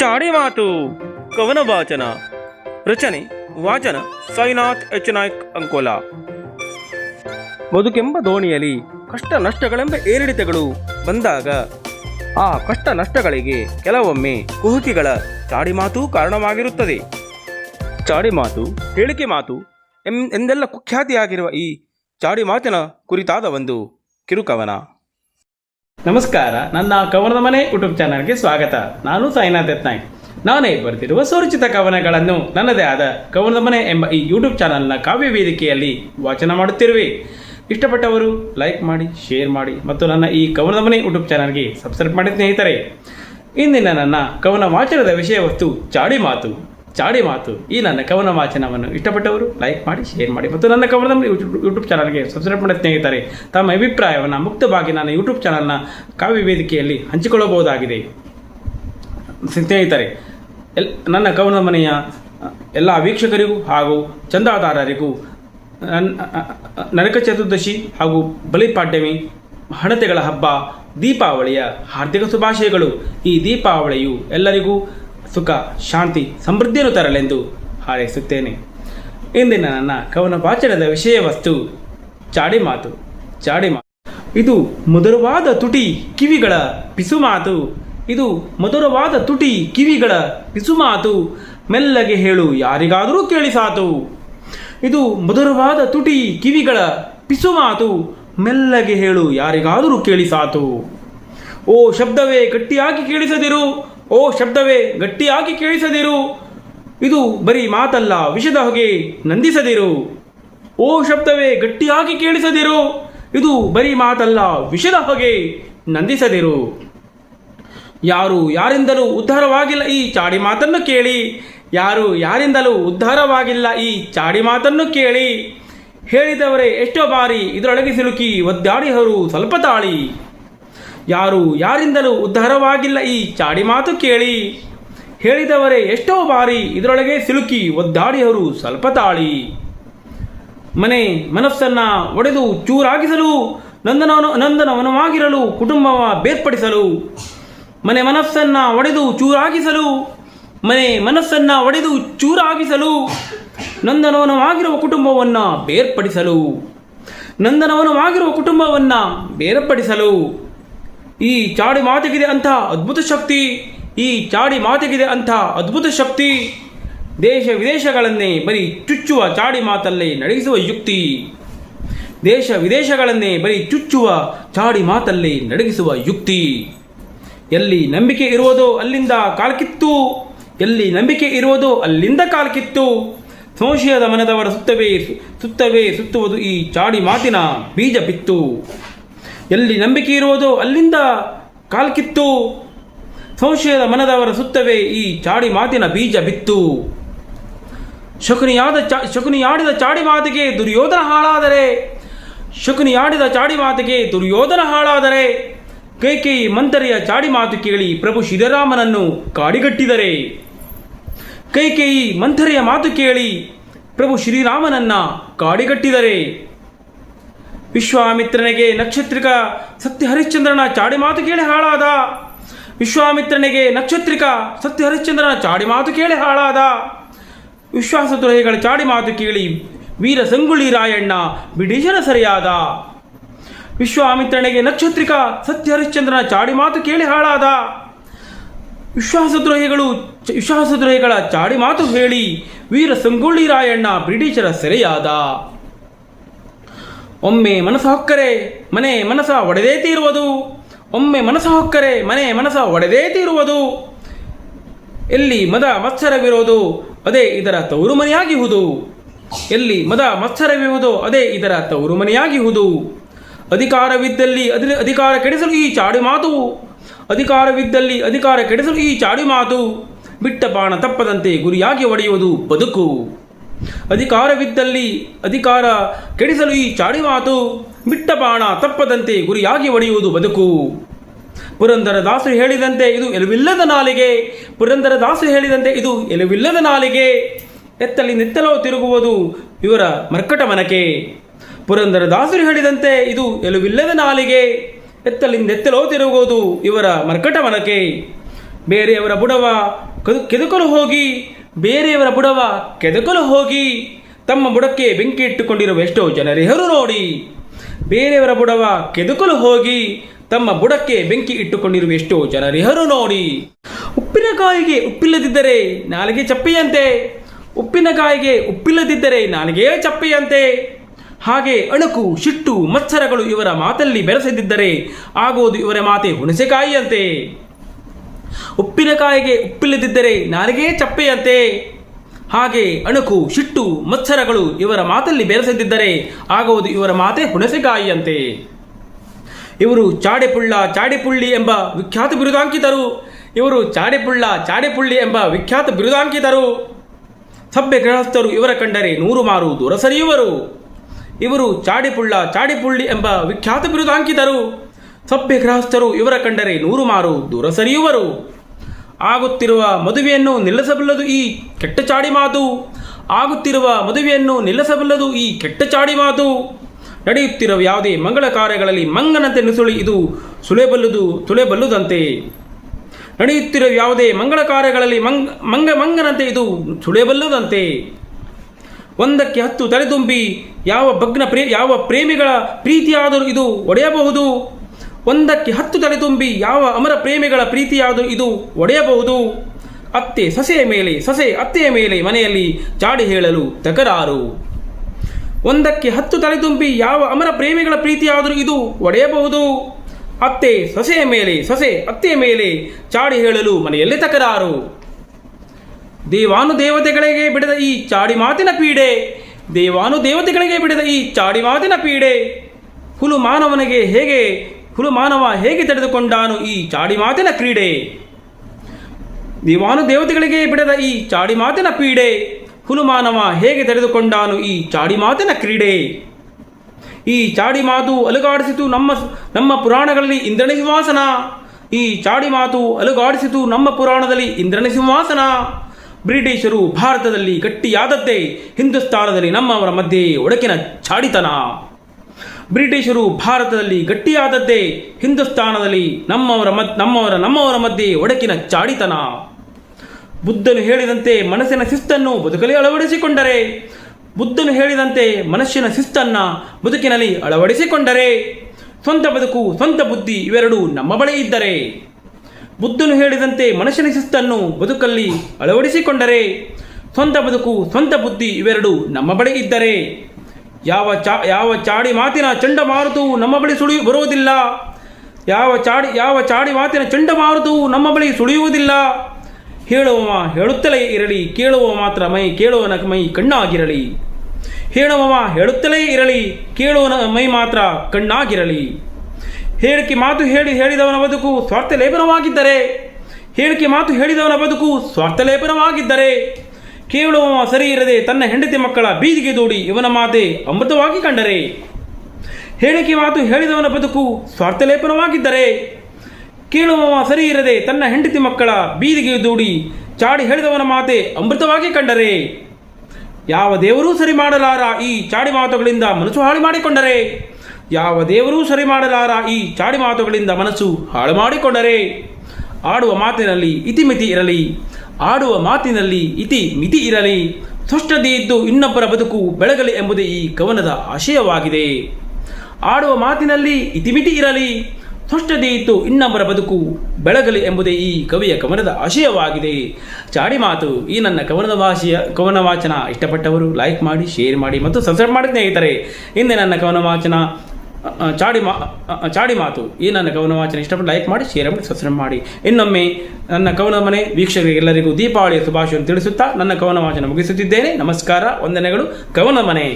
ಚಾಡಿ ಮಾತು. ಕವನ ವಾಚನ. ರಚನೆ, ವಾಚನ ಸಾಯಿನಾಥ್ ಎಚ್ ನಾಯ್ಕ್ ಅಂಕೋಲ. ಬದುಕೆಂಬ ದೋಣಿಯಲ್ಲಿ ಕಷ್ಟ ನಷ್ಟಗಳೆಂಬ ಏರಿಳಿತಗಳು ಬಂದಾಗ ಆ ಕಷ್ಟ ನಷ್ಟಗಳಿಗೆ ಕೆಲವೊಮ್ಮೆ ಕುಹುಕಿಗಳ ಚಾಡಿ ಮಾತು ಕಾರಣವಾಗಿರುತ್ತದೆ. ಚಾಡಿ ಮಾತು, ಹೇಳಿಕೆ ಮಾತು ಎಂದೆಲ್ಲ ಕುಖ್ಯಾತಿಯಾಗಿರುವ ಈ ಚಾಡಿ ಮಾತಿನ ಕುರಿತಾದ ಒಂದು ಕಿರುಕವನ. ನಮಸ್ಕಾರ, ನನ್ನ ಕವನದ ಮನೆ ಯೂಟ್ಯೂಬ್ ಚಾನಲ್ಗೆ ಸ್ವಾಗತ. ನಾನು ಸಾಯಿನಾಥ್ ಯತ್ನಾಯ್ ನಾನೇ ಬರೆದಿರುವ ಸುರಚಿತ ಕವನಗಳನ್ನು ನನ್ನದೇ ಆದ ಕವನದ ಮನೆ ಎಂಬ ಈ ಯೂಟ್ಯೂಬ್ ಚಾನಲ್ನ ಕಾವ್ಯ ವೇದಿಕೆಯಲ್ಲಿ ವಾಚನ ಮಾಡುತ್ತಿರುವೆ. ಇಷ್ಟಪಟ್ಟವರು ಲೈಕ್ ಮಾಡಿ, ಶೇರ್ ಮಾಡಿ ಮತ್ತು ನನ್ನ ಈ ಕವನದ ಮನೆ ಯೂಟ್ಯೂಬ್ ಚಾನಲ್ಗೆ ಸಬ್ಸ್ಕ್ರೈಬ್ ಮಾಡಿ ಸ್ನೇಹಿತರೆ. ಇಂದಿನ ನನ್ನ ಕವನ ವಾಚನದ ವಿಷಯ ವಸ್ತು ಚಾಡಿ ಮಾತು. ಚಾಡಿ ಮಾತು. ಈ ನನ್ನ ಕವನ ವಾಚನವನ್ನು ಇಷ್ಟಪಟ್ಟವರು ಲೈಕ್ ಮಾಡಿ ಶೇರ್ ಮಾಡಿ ಮತ್ತು ನನ್ನ ಕವನದ ಮನೆ ಯೂಟ್ಯೂಬ್ ಚಾನಲ್ಗೆ ಸಬ್ಸ್ಕ್ರೈಬ್ ಮಾಡಿ ಸ್ನೇಹಿತರೆ, ತಮ್ಮ ಅಭಿಪ್ರಾಯವನ್ನು ಮುಕ್ತವಾಗಿ ನನ್ನ ಯೂಟ್ಯೂಬ್ ಚಾನಲ್ನ ಕಾವ್ಯ ವೇದಿಕೆಯಲ್ಲಿ ಹಂಚಿಕೊಳ್ಳಬಹುದಾಗಿದೆ. ಸ್ನೇಹಿತರೆ, ಎಲ್ ನನ್ನ ಕವನ ಮನೆಯ ಎಲ್ಲ ವೀಕ್ಷಕರಿಗೂ ಹಾಗೂ ಚಂದಾದಾರರಿಗೂ ನರಕ ಚತುರ್ದಶಿ ಹಾಗೂ ಬಲಿಪಾಡ್ಯಮಿ ಹಣತೆಗಳ ಹಬ್ಬ, ದೀಪಾವಳಿಯ ಹಾರ್ದಿಕ ಶುಭಾಶಯಗಳು. ಈ ದೀಪಾವಳಿಯು ಎಲ್ಲರಿಗೂ ಸುಖ, ಶಾಂತಿ, ಸಮೃದ್ಧಿಯನ್ನು ತರಲೆಂದು ಹಾರೈಸುತ್ತೇನೆ. ಇಂದಿನ ನನ್ನ ಕವನ ವಾಚನದ ವಿಷಯ ವಸ್ತು, ಚಾಡಿ ಮಾತು ಚಾಡಿ ಮಾತು ಇದು ಮಧುರವಾದ ತುಟಿ ಕಿವಿಗಳ ಪಿಸು ಮಾತು, ಇದು ಮಧುರವಾದ ತುಟಿ ಕಿವಿಗಳ ಪಿಸು ಮಾತು, ಮೆಲ್ಲಗೆ ಹೇಳು ಯಾರಿಗಾದರೂ ಕೇಳಿಸಾತು ಇದು ಮಧುರವಾದ ತುಟಿ ಕಿವಿಗಳ ಪಿಸು ಮಾತು, ಮೆಲ್ಲಗೆ ಹೇಳು ಯಾರಿಗಾದರೂ ಕೇಳಿಸಾತು ಓ ಶಬ್ದವೇ ಗಟ್ಟಿಯಾಗಿ ಕೇಳಿಸದಿರು ಓ ಶಬ್ದವೇ, ಗಟ್ಟಿಯಾಗಿ ಕೇಳಿಸದಿರು. ಇದು ಬರೀ ಮಾತಲ್ಲ, ವಿಷದ ಹೊಗೆ ನಂದಿಸದಿರು. ಓ ಶಬ್ದವೇ, ಗಟ್ಟಿಯಾಗಿ ಕೇಳಿಸದಿರು. ಇದು ಬರೀ ಮಾತಲ್ಲ, ವಿಷದ ಹೊಗೆ ನಂದಿಸದಿರು. ಯಾರು ಯಾರಿಂದಲೂ ಉದ್ಧಾರವಾಗಿಲ್ಲ ಈ ಚಾಡಿ ಮಾತನ್ನು ಕೇಳಿ. ಯಾರು ಯಾರಿಂದಲೂ ಉದ್ಧಾರವಾಗಿಲ್ಲ ಈ ಚಾಡಿ ಮಾತನ್ನು ಕೇಳಿ. ಹೇಳಿದವರೇ ಎಷ್ಟೋ ಬಾರಿ ಇದರೊಳಗೆ ಸಿಲುಕಿ ಒದ್ದಾಡಿಹರು ಸ್ವಲ್ಪ ತಾಳಿ. ಯಾರು ಯಾರಿಂದಲೂ ಉದ್ಧಾರವಾಗಿಲ್ಲ ಈ ಚಾಡಿ ಮಾತು ಕೇಳಿ. ಹೇಳಿದವರೇ ಎಷ್ಟೋ ಬಾರಿ ಇದರೊಳಗೆ ಸಿಲುಕಿ ಒದ್ದಾಡಿಯವರು ಸ್ವಲ್ಪ ತಾಳಿ. ಮನೆ ಮನಸ್ಸನ್ನ ಒಡೆದು ಚೂರಾಗಿಸಲು, ನಂದನವನು ನಂದನವನವಾಗಿರಲು, ಕುಟುಂಬವ ಬೇರ್ಪಡಿಸಲು. ಮನೆ ಮನಸ್ಸನ್ನ ಒಡೆದು ಚೂರಾಗಿಸಲು, ಮನೆ ಮನಸ್ಸನ್ನ ಒಡೆದು ಚೂರಾಗಿಸಲು, ನಂದನವನವಾಗಿರುವ ಕುಟುಂಬವನ್ನ ಬೇರ್ಪಡಿಸಲು. ನಂದನವನವಾಗಿರುವ ಕುಟುಂಬವನ್ನ ಬೇರ್ಪಡಿಸಲು. ಈ ಚಾಡಿ ಮಾತಿಗಿದೆ ಅಂತ ಅದ್ಭುತ ಶಕ್ತಿ, ಈ ಚಾಡಿ ಮಾತಿಗಿದೆ ಅಂತ ಅದ್ಭುತ ಶಕ್ತಿ, ದೇಶ ವಿದೇಶಗಳನ್ನೇ ಬರೀ ಚುಚ್ಚುವ ಚಾಡಿ ಮಾತಲ್ಲೇ ನಡೆಸುವ ಯುಕ್ತಿ, ದೇಶ ವಿದೇಶಗಳನ್ನೇ ಬರೀ ಚುಚ್ಚುವ ಚಾಡಿ ಮಾತಲ್ಲೇ ನಡಗಿಸುವ ಯುಕ್ತಿ. ಎಲ್ಲಿ ನಂಬಿಕೆ ಇರುವುದೋ ಅಲ್ಲಿಂದ ಕಾಲ್ಕಿತ್ತು, ಎಲ್ಲಿ ನಂಬಿಕೆ ಇರುವುದೋ ಅಲ್ಲಿಂದ ಕಾಲ್ಕಿತ್ತು. ಸಂಶಯದ ಮನದವರ ಸುತ್ತವೇ ಸುತ್ತವೇ ಸುತ್ತುವುದು ಈ ಚಾಡಿ ಮಾತಿನ ಬೀಜ ಬಿತ್ತು. ಎಲ್ಲಿ ನಂಬಿಕೆ ಇರುವುದೋ ಅಲ್ಲಿಂದ ಕಾಲ್ಕಿತ್ತು ಸಂಶಯದ ಮನದವರ ಸುತ್ತವೇ ಈ ಚಾಡಿ ಮಾತಿನ ಬೀಜ ಬಿತ್ತು. ಶಕುನಿಯಾದ ಚಾ, ಶಕುನಿಯಾಡಿದ ಚಾಡಿ ಮಾತಿಗೆ ದುರ್ಯೋಧನ ಹಾಳಾದರೆ, ಶಕುನಿಯಾಡಿದ ಚಾಡಿ ಮಾತಿಗೆ ದುರ್ಯೋಧನ ಹಾಳಾದರೆ ಕೈಕೇಯಿ ಮಂತರಿಯ ಚಾಡಿ ಮಾತು ಕೇಳಿ ಪ್ರಭು ಶ್ರೀರಾಮನನ್ನು ಕಾಡಿಗಟ್ಟಿದರೆ. ಕೈಕೇಯಿ ಮಂಥರೆಯ ಮಾತು ಕೇಳಿ ಪ್ರಭು ಶ್ರೀರಾಮನನ್ನ ಕಾಡಿಗಟ್ಟಿದರೆ. ವಿಶ್ವಾಮಿತ್ರನಿಗೆ ನಕ್ಷತ್ರಿಕ ಸತ್ಯ ಹರಿಶ್ಚಂದ್ರನ ಚಾಡಿ ಮಾತು ಕೇಳಿ ಹಾಳಾದ. ವಿಶ್ವಾಮಿತ್ರನಿಗೆ ನಕ್ಷತ್ರಿಕ ಸತ್ಯ ಹರಿಶ್ಚಂದ್ರನ ಚಾಡಿ ಮಾತು ಕೇಳಿ ಹಾಳಾದ. ವಿಶ್ವಾಸದ್ರೋಹಿಗಳ ಚಾಡಿ ಮಾತು ಕೇಳಿ ವೀರ ಸಂಗುಳಿ ರಾಯಣ್ಣ ಬ್ರಿಟಿಷರ ಸರಿಯಾದ. ವಿಶ್ವಾಮಿತ್ರನಿಗೆ ನಕ್ಷತ್ರಿಕ ಸತ್ಯ ಹರಿಶ್ಚಂದ್ರನ ಚಾಡಿ ಮಾತು ಕೇಳಿ ಹಾಳಾದ. ವಿಶ್ವಾಸದ್ರೋಹಿಗಳು ವಿಶ್ವಾಸದ್ರೋಹಿಗಳ ಚಾಡಿ ಮಾತು ಹೇಳಿ ವೀರ ಸಂಗೊಳ್ಳಿ ರಾಯಣ್ಣ ಬ್ರಿಟಿಷರ ಸೆರೆಯಾದ. ಒಮ್ಮೆ ಮನಸ ಹೊಕ್ಕರೆ, ಮನೆ ಮನಸ ಒಡೆದೇ ತೀರುವುದು. ಒಮ್ಮೆ ಮನಸ ಹೊಕ್ಕರೆ, ಮನೆ ಮನಸ ಒಡೆದೇ ತೀರುವುದು. ಎಲ್ಲಿ ಮದ ಮತ್ಸರವಿರೋದು, ಅದೇ ಇದರ ತವರು ಮನೆಯಾಗಿಹುದು ಎಲ್ಲಿ ಮದ ಮತ್ಸರವಿರುವುದು, ಅದೇ ಇದರ ತವರು ಮನೆಯಾಗಿಹುದು ಅಧಿಕಾರವಿದ್ದಲ್ಲಿ ಅದಿ ಅಧಿಕಾರ ಕೆಡಿಸಲು ಈ ಚಾಡಿ ಮಾತು. ಅಧಿಕಾರವಿದ್ದಲ್ಲಿ ಅಧಿಕಾರ ಕೆಡಿಸಲು ಈ ಚಾಡಿ ಮಾತು. ಬಿಟ್ಟ ಬಾಣ ತಪ್ಪದಂತೆ ಗುರಿಯಾಗಿ ಒಡೆಯುವುದು ಬದುಕು. ಅಧಿಕಾರವಿದ್ದಲ್ಲಿ ಅಧಿಕಾರ ಕೆಡಿಸಲು ಈ ಚಾಡಿವಾತು ಬಿಟ್ಟ ಬಾಣ ತಪ್ಪದಂತೆ ಗುರಿಯಾಗಿ ಒಡೆಯುವುದು ಬದುಕು. ಪುರಂದರ ದಾಸರು ಹೇಳಿದಂತೆ ಇದು ಎಲುವಿಲ್ಲದ ನಾಲಿಗೆ, ಪುರಂದರ ದಾಸರು ಹೇಳಿದಂತೆ ಇದು ಎಲುವಿಲ್ಲದ ನಾಲಿಗೆ. ಎತ್ತಲಿ ನೆತ್ತಲೋ ತಿರುಗುವುದು ಇವರ ಮರ್ಕಟ ಮನಕೆ. ಪುರಂದರ ದಾಸರು ಹೇಳಿದಂತೆ ಇದು ಎಲುವಿಲ್ಲದ ನಾಲಿಗೆ ಎತ್ತಲಿಂದೆತ್ತಲೋ ತಿರುಗುವುದು ಇವರ ಮರ್ಕಟ ಮನಕೆ. ಬೇರೆಯವರ ಬುಡವ ಕದು ಕೆದುಕಲು ಹೋಗಿ ಬೇರೆಯವರ ಬುಡವ ಕೆದಕಲು ಹೋಗಿ, ತಮ್ಮ ಬುಡಕ್ಕೆ ಬೆಂಕಿ ಇಟ್ಟುಕೊಂಡಿರುವ ಎಷ್ಟೋ ಜನರಿಹರು ನೋಡಿ. ಬೇರೆಯವರ ಬುಡವ ಕೆದಕಲು ಹೋಗಿ, ತಮ್ಮ ಬುಡಕ್ಕೆ ಬೆಂಕಿ ಇಟ್ಟುಕೊಂಡಿರುವ ಎಷ್ಟೋ ಜನರಿಹರು ನೋಡಿ. ಉಪ್ಪಿನಕಾಯಿಗೆ ಉಪ್ಪಿಲ್ಲದಿದ್ದರೆ ನಾಲಿಗೆ ಚಪ್ಪೆಯಂತೆ. ಉಪ್ಪಿನಕಾಯಿಗೆ ಉಪ್ಪಿಲ್ಲದಿದ್ದರೆ ನಾಲಿಗೆ ಚಪ್ಪೆಯಂತೆ. ಹಾಗೆ ಅಣುಕು ಶಿಟ್ಟು ಮತ್ಸರಗಳು ಇವರ ಮಾತಲ್ಲಿ ಬೆರೆಸದಿದ್ದರೆ, ಆಗೋದು ಇವರ ಮಾತೆ ಹುಣಸೆಕಾಯಿಯಂತೆ. ಉಪ್ಪಿನಕಾಯಿಗೆ ಉಪ್ಪಿಲ್ಲದಿದ್ದರೆ ನಾಲಿಗೆ ಚಪ್ಪೆಯಂತೆ. ಹಾಗೆ ಅಣುಕು, ಶಿಟ್ಟು, ಮತ್ಸರಗಳು ಇವರ ಮಾತಲ್ಲಿ ಬೆರೆಸದಿದ್ದರೆ ಆಗುವುದು ಇವರ ಮಾತೆ ಹುಣಸೆಕಾಯಿಯಂತೆ ಇವರು ಚಾಡೆಪುಳ್ಳ ಚಾಡೆಪುಳ್ಳಿ ಎಂಬ ವಿಖ್ಯಾತ ಬಿರುದಾಂಕಿತರು. ಇವರು ಚಾಡೆಪುಳ್ಳ ಚಾಡೆಪುಳ್ಳಿ ಎಂಬ ವಿಖ್ಯಾತ ಬಿರುದಾಂಕಿತರು. ಸಭ್ಯ ಗೃಹಸ್ಥರು ಇವರ ಕಂಡರೆ ನೂರು ಮಾರು ದೂರ ಸರಿಯುವರು. ಇವರು ಚಾಡಿಪುಳ್ಳ ಚಾಡಿಪುಳ್ಳಿ ಎಂಬ ವಿಖ್ಯಾತ ಬಿರುದಾಂಕಿತರು. ಸಭ್ಯ ಗೃಹಸ್ಥರು ಇವರ ಕಂಡರೆ ನೂರು ಮಾರು ದೂರ ಸರಿಯುವರು. ಆಗುತ್ತಿರುವ ಮದುವೆಯನ್ನು ನಿಲ್ಲಿಸಬಲ್ಲದು ಈ ಕೆಟ್ಟ ಚಾಡಿ ಮಾತು ಆಗುತ್ತಿರುವ ಮದುವೆಯನ್ನು ನಿಲ್ಲಿಸಬಲ್ಲದು ಈ ಕೆಟ್ಟ ಚಾಡಿ ಮಾತು ನಡೆಯುತ್ತಿರುವ ಯಾವುದೇ ಮಂಗಳ ಕಾರ್ಯಗಳಲ್ಲಿ ಮಂಗನಂತೆ ನುಸುಳಿ ಇದು ಸುಳೆಬಲ್ಲುದು ತುಳೆಬಲ್ಲುದಂತೆ. ನಡೆಯುತ್ತಿರುವ ಯಾವುದೇ ಮಂಗಳ ಕಾರ್ಯಗಳಲ್ಲಿ ಮಂಗ ಮಂಗ ಮಂಗನಂತೆ ಇದು ಸುಳೆಬಲ್ಲುದಂತೆ ಒಂದಕ್ಕೆ ಹತ್ತು ತಲೆದುಂಬಿ ಯಾವ ಭಗ್ನ ಪ್ರೇ, ಯಾವ ಪ್ರೇಮಿಗಳ ಪ್ರೀತಿಯಾದರೂ ಇದು ಒಡೆಯಬಹುದು. ಒಂದಕ್ಕೆ ಹತ್ತು ತಲೆ ತುಂಬಿ ಯಾವ ಅಮರ ಪ್ರೇಮಿಗಳ ಪ್ರೀತಿಯಾದರೂ ಇದು ಒಡೆಯಬಹುದು. ಅತ್ತೆ ಸಸೆಯ ಮೇಲೆ, ಸಸೆ ಅತ್ತೆಯ ಮೇಲೆ ಮನೆಯಲ್ಲಿ ಚಾಡಿ ಹೇಳಲು ತಕರಾರು. ಒಂದಕ್ಕೆ ಹತ್ತು ತಲೆ ತುಂಬಿ ಯಾವ ಅಮರ ಪ್ರೇಮಿಗಳ ಪ್ರೀತಿಯಾದರೂ ಇದು ಒಡೆಯಬಹುದು. ಅತ್ತೆ ಸೊಸೆಯ ಮೇಲೆ, ಸೊಸೆ ಅತ್ತೆಯ ಮೇಲೆ ಚಾಡಿ ಹೇಳಲು ಮನೆಯಲ್ಲಿ ತಕರಾರು. ದೇವಾನು ದೇವತೆಗಳಿಗೆ ಬಿಡದ ಈ ಚಾಡಿ ಮಾತಿನ ಪೀಡೆ ದೇವಾನು ದೇವತೆಗಳಿಗೆ ಬಿಡದ ಈ ಚಾಡಿ ಮಾತಿನ ಪೀಡೆ. ಹುಲು ಮಾನವನಿಗೆ ಹೇಗೆ ಹುಲು ಮಾನವ ಹೇಗೆ ತಡೆದುಕೊಂಡಾನು ಈ ಚಾಡಿ ಮಾತಿನ ಕ್ರೀಡೆ? ದೇವಾನು ದೇವತೆಗಳಿಗೆ ಬಿಡದ ಈ ಚಾಡಿ ಮಾತಿನ ಪೀಡೆ ಹುಲುಮಾನವ ಹೇಗೆ ತಡೆದುಕೊಂಡಾನು ಈ ಚಾಡಿ ಮಾತಿನ ಕ್ರೀಡೆ? ಈ ಚಾಡಿ ಮಾತು ಅಲುಗಾಡಿಸಿತು ನಮ್ಮ ನಮ್ಮ ಪುರಾಣಗಳಲ್ಲಿ ಇಂದ್ರನ ಸಿಂಹಾಸನ. ಈ ಚಾಡಿ ಮಾತು ಅಲುಗಾಡಿಸಿತು ನಮ್ಮ ಪುರಾಣದಲ್ಲಿ ಇಂದ್ರನ ಸಿಂಹಾಸನ. ಬ್ರಿಟಿಷರು ಭಾರತದಲ್ಲಿ ಗಟ್ಟಿಯಾದದ್ದೇ ಹಿಂದೂಸ್ತಾನದಲ್ಲಿ ನಮ್ಮವರ ಮಧ್ಯೆ ಒಡಕಿನ ಚಾಡಿತನ. ಬ್ರಿಟಿಷರು ಭಾರತದಲ್ಲಿ ಗಟ್ಟಿಯಾದದ್ದೇ ಹಿಂದೂಸ್ತಾನದಲ್ಲಿ ನಮ್ಮವರ ಮದ್, ನಮ್ಮವರ ನಮ್ಮವರ ಮಧ್ಯೆ ಒಡಕಿನ ಚಾಡಿತನ. ಬುದ್ಧನು ಹೇಳಿದಂತೆ ಮನಸ್ಸಿನ ಶಿಸ್ತನ್ನು ಬದುಕಲಿ ಅಳವಡಿಸಿಕೊಂಡರೆ, ಬುದ್ಧನು ಹೇಳಿದಂತೆ ಮನಸ್ಸಿನ ಶಿಸ್ತನ್ನು ಬದುಕಿನಲ್ಲಿ ಅಳವಡಿಸಿಕೊಂಡರೆ, ಸ್ವಂತ ಬದುಕು, ಸ್ವಂತ ಬುದ್ಧಿ ಇವೆರಡೂ ನಮ್ಮ ಬಳಿ ಇದ್ದರೆ. ಬುದ್ಧನು ಹೇಳಿದಂತೆ ಮನಸ್ಸಿನ ಶಿಸ್ತನ್ನು ಬದುಕಲ್ಲಿ ಅಳವಡಿಸಿಕೊಂಡರೆ, ಸ್ವಂತ ಬದುಕು, ಸ್ವಂತ ಬುದ್ಧಿ ಇವೆರಡೂ ನಮ್ಮ ಬಳಿ ಇದ್ದರೆ. ಯಾವ ಚಾ, ಯಾವ ಚಾಡಿ ಮಾತಿನ ಚಂಡಮಾರುತವು ನಮ್ಮ ಬಳಿ ಸುಳಿಯು, ಬರುವುದಿಲ್ಲ. ಯಾವ ಚಾಡಿ ಯಾವ ಚಾಡಿ ಮಾತಿನ ಚಂಡಮಾರುತವು ನಮ್ಮ ಬಳಿ ಸುಳಿಯುವುದಿಲ್ಲ. ಹೇಳುವವ ಹೇಳುತ್ತಲೇ ಇರಲಿ ಕೇಳುವ ಮಾತ್ರ ಮೈ, ಕೇಳುವನ ಮೈ ಕಣ್ಣಾಗಿರಲಿ. ಹೇಳುವವ ಹೇಳುತ್ತಲೇ ಇರಲಿ, ಕೇಳುವನ ಮೈ ಮಾತ್ರ ಕಣ್ಣಾಗಿರಲಿ. ಹೇಳಿಕೆ ಮಾತು ಹೇಳಿ ಹೇಳಿದವನ ಬದುಕು ಸ್ವಾರ್ಥ ಲೇಪನವಾಗಿದ್ದರೆ ಹೇಳಿಕೆ ಮಾತು ಹೇಳಿದವನ ಬದುಕು ಸ್ವಾರ್ಥ ಲೇಪನವಾಗಿದ್ದರೆ ಕೇಳುವವ ಸರಿ ಇರದೆ ತನ್ನ ಹೆಂಡತಿ ಮಕ್ಕಳ ಬೀದಿಗೆ ದೂಡಿ ಇವನ ಮಾತೆ ಅಮೃತವಾಗಿ ಕಂಡರೆ. ಹೇಳಿಕೆ ಮಾತು ಹೇಳಿದವನ ಬದುಕು ಸ್ವಾರ್ಥಲೇಪನವಾಗಿದ್ದರೆ. ಕೇಳುವ ಸರಿ ಇರದೆ ತನ್ನ ಹೆಂಡತಿ ಮಕ್ಕಳ ಬೀದಿಗೆ ದೂಡಿ ಚಾಡಿ ಹೇಳಿದವನ ಮಾತೆ ಅಮೃತವಾಗಿ ಕಂಡರೆ. ಯಾವ ದೇವರೂ ಸರಿ ಮಾಡಲಾರ ಈ ಚಾಡಿ ಮಾತುಗಳಿಂದ ಮನಸ್ಸು ಹಾಳು ಮಾಡಿಕೊಂಡರೆ. ಯಾವ ದೇವರೂ ಸರಿ ಮಾಡಲಾರ ಈ ಚಾಡಿ ಮಾತುಗಳಿಂದ ಮನಸ್ಸು ಹಾಳು ಮಾಡಿಕೊಂಡರೆ. ಆಡುವ ಮಾತಿನಲ್ಲಿ ಇತಿಮಿತಿ ಇರಲಿ ಆಡುವ ಮಾತಿನಲ್ಲಿ ಇತಿ ಮಿತಿ ಇರಲಿ. ಸ್ಪಷ್ಟತೆ ಇದ್ದು ಇನ್ನೊಬ್ಬರ ಬದುಕು ಬೆಳಗಲಿ ಎಂಬುದೇ ಈ ಕವನದ ಆಶಯವಾಗಿದೆ. ಆಡುವ ಮಾತಿನಲ್ಲಿ ಇತಿಮಿತಿ ಇರಲಿ. ಸ್ಪಷ್ಟತೆ ಇತ್ತು ಇನ್ನೊಬ್ಬರ ಬದುಕು ಬೆಳಗಲಿ ಎಂಬುದೇ ಈ ಕವಿಯ ಕವನದ ಆಶಯವಾಗಿದೆ. ಚಾಡಿ ಮಾತು, ಈ ನನ್ನ ಕವನದ ಭಾಷೆಯ ಕವನ ವಾಚನ ಇಷ್ಟಪಟ್ಟವರು ಲೈಕ್ ಮಾಡಿ, ಶೇರ್ ಮಾಡಿ ಮತ್ತು ಸಬ್ಸ್ಕ್ರೈಬ್ ಮಾಡಿ ಸ್ನೇಹಿತರೆ. ಹಿಂದೆ ನನ್ನ ಕವನ ವಾಚನ ಚಾಡಿ ಮಾ ಚಾಡಿ ಮಾತು. ಈ ನನ್ನ ಕವನ ವಾಚನ ಇಷ್ಟಪಟ್ಟು ಲೈಕ್ ಮಾಡಿ ಶೇರ್ ಮಾಡಿ ಸಬ್ಸ್ಕ್ರೈಬ್ ಮಾಡಿ. ಇನ್ನೊಮ್ಮೆ ನನ್ನ ಕವನ ಮನೆ ವೀಕ್ಷಕರಿಗೆಲ್ಲರಿಗೂ ದೀಪಾವಳಿಯ ಶುಭಾಶಯವನ್ನು ತಿಳಿಸುತ್ತಾ ನನ್ನ ಕವನ ವಾಚನ ಮುಗಿಸುತ್ತಿದ್ದೇನೆ. ನಮಸ್ಕಾರ, ವಂದನೆಗಳು. ಕವನ ಮನೆ.